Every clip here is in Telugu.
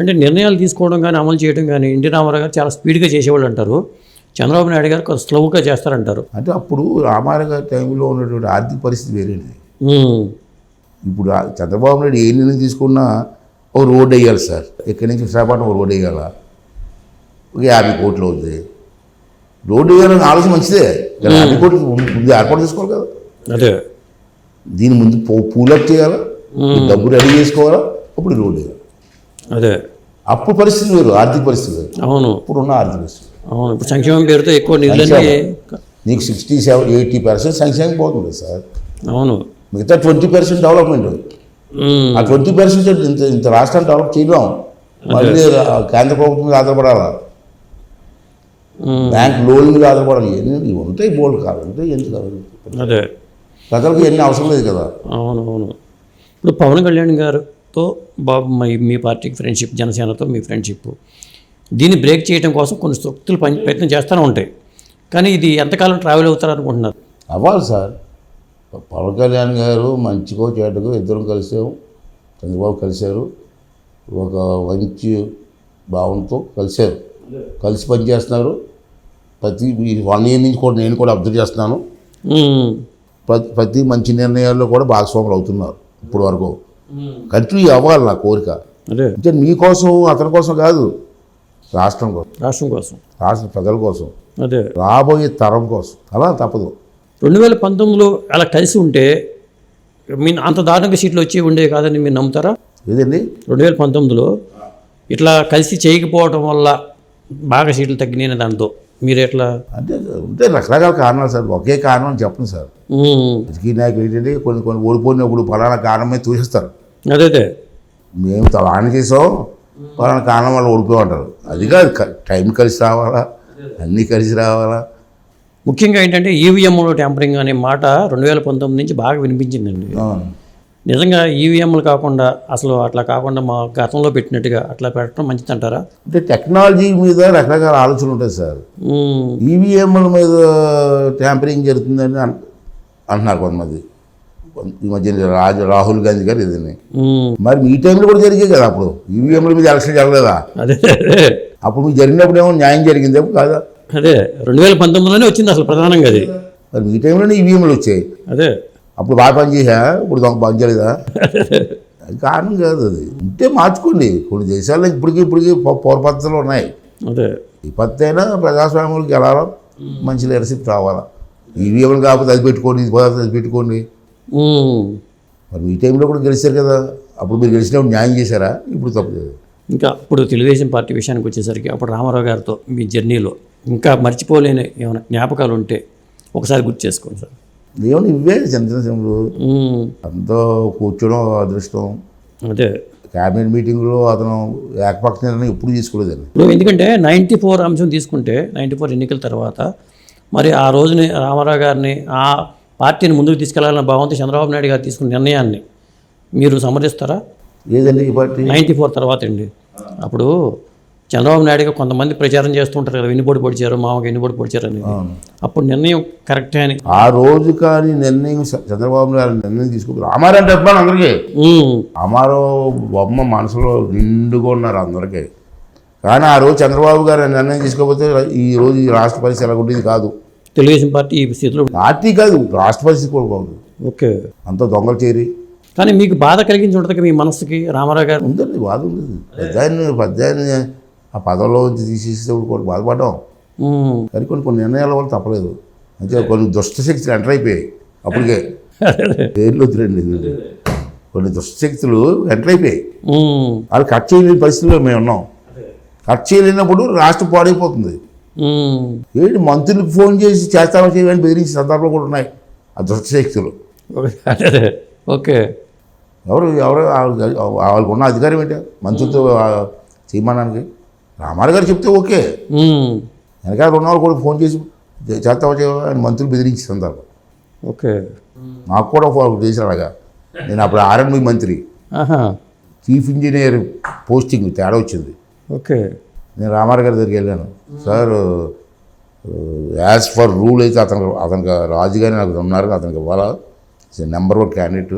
అంటే నిర్ణయాలు తీసుకోవడం కానీ అమలు చేయడం కానీ ఎన్టీ రామారావు గారు చాలా స్పీడ్గా చేసేవాళ్ళు అంటారు. చంద్రబాబు నాయుడు గారు కొంచెం స్లోగా చేస్తారంటారు. అంటే అప్పుడు రామారావు గారి టైంలో ఉన్నటువంటి ఆర్థిక పరిస్థితి వేరేది. ఇప్పుడు చంద్రబాబు నాయుడు ఏ నిర్ణయం తీసుకున్నా ఒక రోడ్డు వేయాలి సార్. ఇక్కడి నుంచి విశాఖపట్నం ఒక రోడ్డు వేయాలా? ఒక యాభై కోట్లు అవుతుంది రోడ్డు వేయాలని ఆలోచన మంచిదే. యాభై కోట్లు ముందు ఏర్పాటు చేసుకోవాలి కదా. అదే. దీని ముందు పూలప్ చేయాలా? డబ్బు రెడీ చేసుకోవాలా? అప్పుడు రోడ్డు వేయాలి. అదే. అప్పుడు పరిస్థితి వేరు ఆర్థిక పరిస్థితి వేరు అవును. ఇప్పుడు ఉన్న ఆర్థిక పరిస్థితి. అవును. ఇప్పుడు సంక్షేమం పేరుతో ఎక్కువ నిధులన్నీ నీకు సిక్స్టీ సెవెన్ ఎయిటీ పర్సెంట్ సంక్షేమం పోతుంది సార్. అవును. మిగతా ట్వంటీ పర్సెంట్ డెవలప్మెంట్ ఆ ట్వంటీ పర్సెంట్ ఇంత ఇంత రాష్ట్రాన్ని డెవలప్ చేయలేం. మళ్ళీ కేంద్ర ప్రభుత్వం మీద ఆధారపడాలా? బ్యాంక్ లోన్ మీద ఆధారపడాలి. ఇవి ఉంటాయి బోల్డ్ ఉంటాయి ఎందుకు అదే. ప్రజలకు ఎన్ని అవసరం లేదు కదా. అవును అవును. ఇప్పుడు పవన్ కళ్యాణ్ గారితో బాబు మీ మీ పార్టీకి ఫ్రెండ్షిప్ జనసేనతో మీ ఫ్రెండ్షిప్. దీన్ని బ్రేక్ చేయడం కోసం కొన్ని శక్తులు పని ప్రయత్నం చేస్తూనే ఉంటాయి. కానీ ఇది ఎంతకాలం ట్రావెల్ అవుతారు అనుకుంటున్నారు? అవ్వాలి సార్. పవన్ కళ్యాణ్ గారు మంచికో చెడ్డకో ఇద్దరం కలిసాము. చంద్రబాబు కలిశారు. ఒక మంచి భావంతో కలిశారు. కలిసి పనిచేస్తున్నారు. ప్రతి వన్ ఇయర్ నుంచి కూడా నేను కూడా అబ్జర్వ్ చేస్తున్నాను. ప్రతి ప్రతి మంచి నిర్ణయాల్లో కూడా భాగస్వాములు అవుతున్నారు ఇప్పుడు వరకు. కంటిన్యూ అవ్వాలి నా కోరిక. అంటే మీకోసం అతని కోసం కాదు రాష్ట్రం కోసం. రాష్ట్రం కోసం. రాష్ట్ర ప్రజల కోసం. అదే. రాబోయే తరం కోసం. అలా తప్పదు. రెండు వేల పంతొమ్మిదిలో అలా కలిసి ఉంటే మీ అంత దారుణంగా సీట్లు వచ్చి ఉండే కాదని మీరు నమ్ముతారా? ఏదండి? రెండు వేల పంతొమ్మిదిలో ఇట్లా కలిసి చేయకపోవడం వల్ల బాగా సీట్లు తగ్గినాయి దాంతో మీరు ఎట్లా? అంటే ఉంటే రకరకాల కారణాలు సార్. ఒకే కారణం అని చెప్పను సార్. ఉమ్, రాజకీయ నాయకులు ఏంటంటే కొన్ని కొన్ని ఓడిపోయినప్పుడు ఫలానా కారణమే చూసేస్తారు అదే అదే మేము తలాన చేసాం ఫలానా కారణం వల్ల ఓడిపోయి అది కాదు టైం కలిసి రావాలా అన్నీ కలిసి రావాలా. ముఖ్యంగా ఏంటంటే ఈవీఎంలో ట్యాంపరింగ్ అనే మాట రెండు వేల పంతొమ్మిది నుంచి బాగా వినిపించిందండి. నిజంగా ఈవీఎంలు కాకుండా అసలు అట్లా కాకుండా మా గతంలో పెట్టినట్టుగా అట్లా పెట్టడం మంచిది అంటారా అంటే టెక్నాలజీ మీద రకరకాల ఆలోచనలు ఉంటాయి సార్. ఈవీఎంల మీద ట్యాంపరింగ్ జరుగుతుందని అన్- అంటున్నారు కొంతమంది. ఈ మధ్య రాజు రాహుల్ గాంధీ గారు ఇదని ఉమ్, మరి మీ టైంలో కూడా జరిగాయి కదా అప్పుడు? ఈవీఎంల మీద ఎలక్షన్ జరగలేదా? అదే. అప్పుడు మీకు జరిగినప్పుడు ఏమో న్యాయం జరిగింది కాదా? అదే రెండు వేల పంతొమ్మిదిలోనే వచ్చింది అసలు ప్రధానంగా అది. మరి మీ టైంలోనే ఈవీఎంలు వచ్చాయి. అదే. అప్పుడు బాగా పనిచేసా ఇప్పుడు దొంగ పని చేయలేదా? అది కారణం కాదు అది. ఉంటే మార్చుకోండి. కొన్ని దేశాల్లో ఇప్పటికీ ఇప్పటికీ పౌ- పౌర పద్ధతులు ఉన్నాయి. అదే. ఈ పద్ధతి అయినా ప్రజాస్వామ్యంలోకి వెళ్ళాలా? మంచి లీడర్షిప్ రావాలా? ఈవీఎంలు కాకపోతే అది పెట్టుకోండి ఇది పోతే అది పెట్టుకోండి. మరి మీ టైంలో కూడా గెలిచారు కదా. అప్పుడు మీరు గెలిచినప్పుడు న్యాయం చేశారా? ఇప్పుడు తప్పు లేదు ఇంకా ఇప్పుడు తెలుగుదేశం పార్టీ విషయానికి వచ్చేసరికి అప్పుడు రామారావు గారితో మీ జర్నీలో ఇంకా మర్చిపోలేని ఏమైనా జ్ఞాపకాలు ఉంటే ఒకసారి గుర్తు చేసుకోండి సార్. ఏమన్నా ఇవే చిన్న చిన్న అంతా కూర్చోవడం అదృష్టం. అదే. క్యాబినెట్ మీటింగ్లో అతను ఏకపక్ష నిర్ణయం ఎప్పుడు తీసుకోలేదండి ఇప్పుడు ఎందుకంటే నైంటీ ఫోర్ అంశం తీసుకుంటే నైంటీ ఫోర్ ఎన్నికల తర్వాత మరి ఆ రోజుని రామారావు గారిని ఆ పార్టీని ముందుకు తీసుకెళ్ళాలన్న భావంతో చంద్రబాబు నాయుడు గారు తీసుకున్న నిర్ణయాన్ని మీరు సమర్థిస్తారా? ఏదండి ఈ పార్టీ? నైంటీ ఫోర్ తర్వాత అండి. అప్పుడు చంద్రబాబు నాయుడు గారు కొంతమంది ప్రచారం చేస్తుంటారు కదా వెన్నుపోటు పొడిచారు మామకి వెన్నుపోటు పొడిచారు అని అప్పుడు నిర్ణయం కరెక్టే అని. ఆ రోజు కానీ నిర్ణయం చంద్రబాబు గారు నిర్ణయం తీసుకుంటారు. రామారావు అంటే అభిమానం అందరికీ. రామారావు బొమ్మ మనసులో నిండుగా ఉన్నారు అందరికీ. కానీ ఆ రోజు చంద్రబాబు గారు నిర్ణయం తీసుకోకపోతే ఈ రోజు ఈ రాష్ట్ర పరిస్థితి ఎలా ఉండేది కాదు. తెలుగుదేశం పార్టీ ఈ స్థితిలో పార్టీ కాదు రాష్ట్ర పరిస్థితి కూడా బాగుంది ఓకే. అంత దొంగలు చేరి. కానీ మీకు బాధ కలిగించి ఉంటుంది మీ మనసుకి రామారావు గారు? ఉందండి బాధ ఉంది పెద్ద ఆయన పెద్ద ఆయన ఆ పదవిలో నుంచి తీసేసేప్పుడు కూడా బాధపడ్డాం. కానీ కొన్ని కొన్ని నిర్ణయాల వల్ల తప్పలేదు. అంటే కొన్ని దుష్టశక్తులు ఎంటర్ అయిపోయాయి అప్పటికే. పేర్లు వద్దురండి కొన్ని దుష్టశక్తులు ఎంటర్ అయిపోయాయి. వాళ్ళు కట్ చేయలేని పరిస్థితిలో మేము ఉన్నాం. కట్ చేయలేనప్పుడు రాష్ట్రం పాడైపోతుంది. ఏంటి మంత్రులకు ఫోన్ చేసి చేస్తామో చేయమని బెదిరించే సందర్భాలు కూడా ఉన్నాయి. ఆ దుష్టశక్తులు. ఓకే. ఎవరు ఎవరు వాళ్ళ- వాళ్ళకు ఉన్న అధికారం ఏంటి? మంత్రులతో ఆ, చేయమనడానికి రామారావు గారు చెప్తే ఓకే. వెనకాల ఉన్న వాళ్ళు కూడా ఫోన్ చేసి చేస్తావా చేయవా అని మంత్రులు బెదిరించే సందర్భం. ఓకే. నాకు కూడా ఫోన్ చేశారు అలాగా. నేను అప్పుడు ఆర్ఎన్బి మంత్రి. చీఫ్ ఇంజనీర్ పోస్టింగ్ తేడా వచ్చింది. ఓకే. నేను రామారావు గారి దగ్గరికి వెళ్ళాను. సార్ యాజ్ ఫర్ రూల్ అయితే అతను అతనికి రాజుగానే నాకు ఉన్నారు అతనికి ఇవ్వాలా? నెంబర్ వన్ క్యాండిడేట్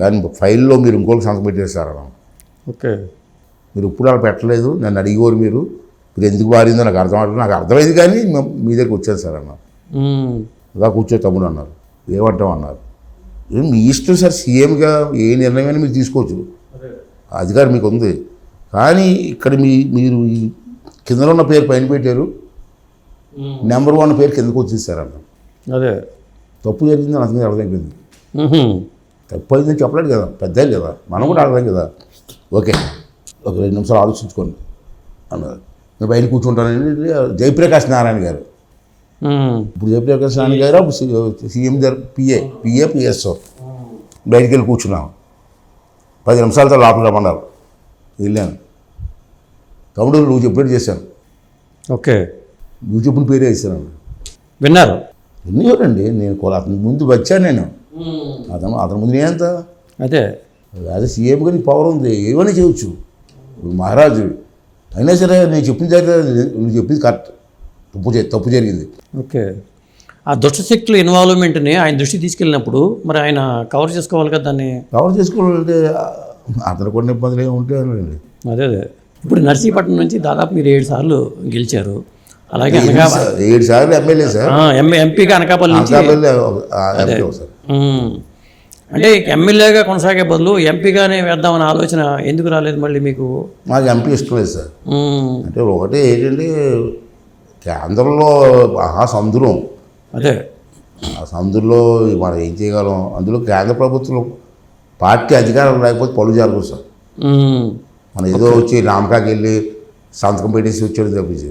కానీ ఫైల్లో మీరు ఇంకోటి సంతకం పెట్టేశారు అన్నాను ఓకే. మీరు ఇప్పుడు అలా పెట్టలేదు నన్ను అడిగేవారు మీరు. మీరు ఎందుకు మారిందో నాకు అర్థం అవ్వట్లేదు. నాకు అర్థమైంది కానీ మ- దగ్గరికి వచ్చాను సార్ అన్నారు మ్మ్. అలా కూర్చో తమ్ముడు అన్నారు. ఏమంటాం అన్నారు. ఏం మీ ఇష్టం సార్ సీఎంగా ఏ నిర్ణయమైనా మీరు తీసుకోవచ్చు. అధికారం మీకు ఉంది. కానీ ఇక్కడ మీ మీరు ఈ కిందలో ఉన్న పేరు పైన పెట్టారు. నెంబర్ వన్ పేరు కిందకు వచ్చేసారు అన్న అదే. తప్పు జరిగిందని అతనికి అర్థమైపోయింది. మ్మ్. తప్పు అయిందని చెప్పలేడు కదా పెద్ద కదా మనం కూడా అర్థం కదా. ఓకే ఒక రెండు నిమిషాలు ఆలోచించుకోండి అన్నారు నేను బయట కూర్చుంటానండి జయప్రకాష్ నారాయణ గారు. ఇప్పుడు జయప్రకాష్ నారాయణ గారు అప్పుడు సీఎం గారు పిఏ పిఏ పిఎస్ఓ. బయటికి వెళ్ళి కూర్చున్నాం. పది నిమిషాలతో లోపల రమ్మన్నారు. వెళ్ళాను. తమ్ముడు నువ్వు చెప్పినట్టు చేశాను ఓకే. నువ్వు చెప్పిన పేరే ఇస్తాను విన్నారు? ఎన్నివరండి నేను కొల- అతని ముందు వచ్చాను నేను. అతను అతని ముందు నేనంత అదే. అదే సీఎం గారి పవర్ ఉంది ఏమైనా చేయొచ్చు? మహారాజు అయినా సరే నేను చెప్పిన దగ్గర నువ్వు చెప్పింది కరెక్ట్ తప్పు తప్పు జరిగింది. ఓకే. ఆ దుష్టశక్తుల ఇన్వాల్వ్మెంట్ని ఆయన దృష్టికి తీసుకెళ్ళినప్పుడు మరి ఆయన కవర్ చేసుకోవాలి కదా దాన్ని? కవర్ చేసుకోవాలంటే అతను కొన్ని ఇబ్బందులు ఏమి ఉంటాయండి. అదే అదే. ఇప్పుడు నర్సీపట్నం నుంచి దాదాపు మీరు ఏడు సార్లు గెలిచారు. అలాగే అనగా ఏడు సార్లు ఎమ్మెల్యే సార్. ఎంపీ ఎంపీగా అనకాపల్లి నుంచి అనకాపల్లి. అంటే ఎమ్మెల్యేగా కొనసాగే బదులు ఎంపీగానే వేద్దామనే ఆలోచన ఎందుకు రాలేదు మళ్ళీ మీకు? మాకు ఎంపీ ఇష్టం లేదు సార్. అంటే ఒకటి ఏంటంటే కేంద్రంలో మహా సముద్రం అదే. ఆ సముద్రంలో మనం ఏం చేయగలం? అందులో కేంద్ర ప్రభుత్వం పార్టీ అధికారం లేకపోతే పనులు జరగదు సార్. మనం ఏదో వచ్చి నామకాకి వెళ్ళి సంతకం పెట్టేసి వచ్చాడు తప్పించి.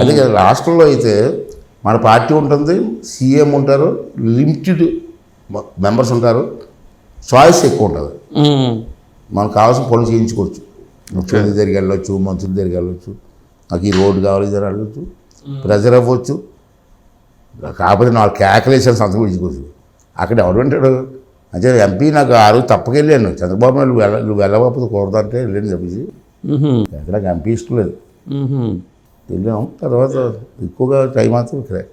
అదే కదా రాష్ట్రంలో అయితే మన పార్టీ ఉంటుంది సీఎం ఉంటారు లిమిటెడ్ మెంబర్స్ ఉంటారు చాయిస్ ఎక్కువ ఉంటుంది. మనకు కావాల్సిన పనులు చేయించుకోవచ్చు. ముఖ్యమంత్రి దగ్గరికి వెళ్ళొచ్చు మంత్రుల దగ్గరికి వెళ్ళొచ్చు నాకు ఈ రోడ్డు కావాలి ఇదని అడగచ్చు ప్రెజర్ అవ్వచ్చు. కాకపోతే నాలుగు కేకలేసాను సంతకం ఇచ్చుకోవచ్చు అక్కడ ఎవడు ఉంటాడు? అంటే ఎంపీ నాకు ఆ రోజు తప్పకెళ్ళాను. చంద్రబాబు నాయుడు నువ్వు వెళ్ళ నువ్వు వెళ్ళకపోతే కూడదంటే వెళ్ళాను చెప్పేసి. ఎక్కడ నాకు ఎంపీ ఇష్టం లేదు. వెళ్ళాం. తర్వాత ఎక్కువగా టైం మాత్రం ఇక్కడే.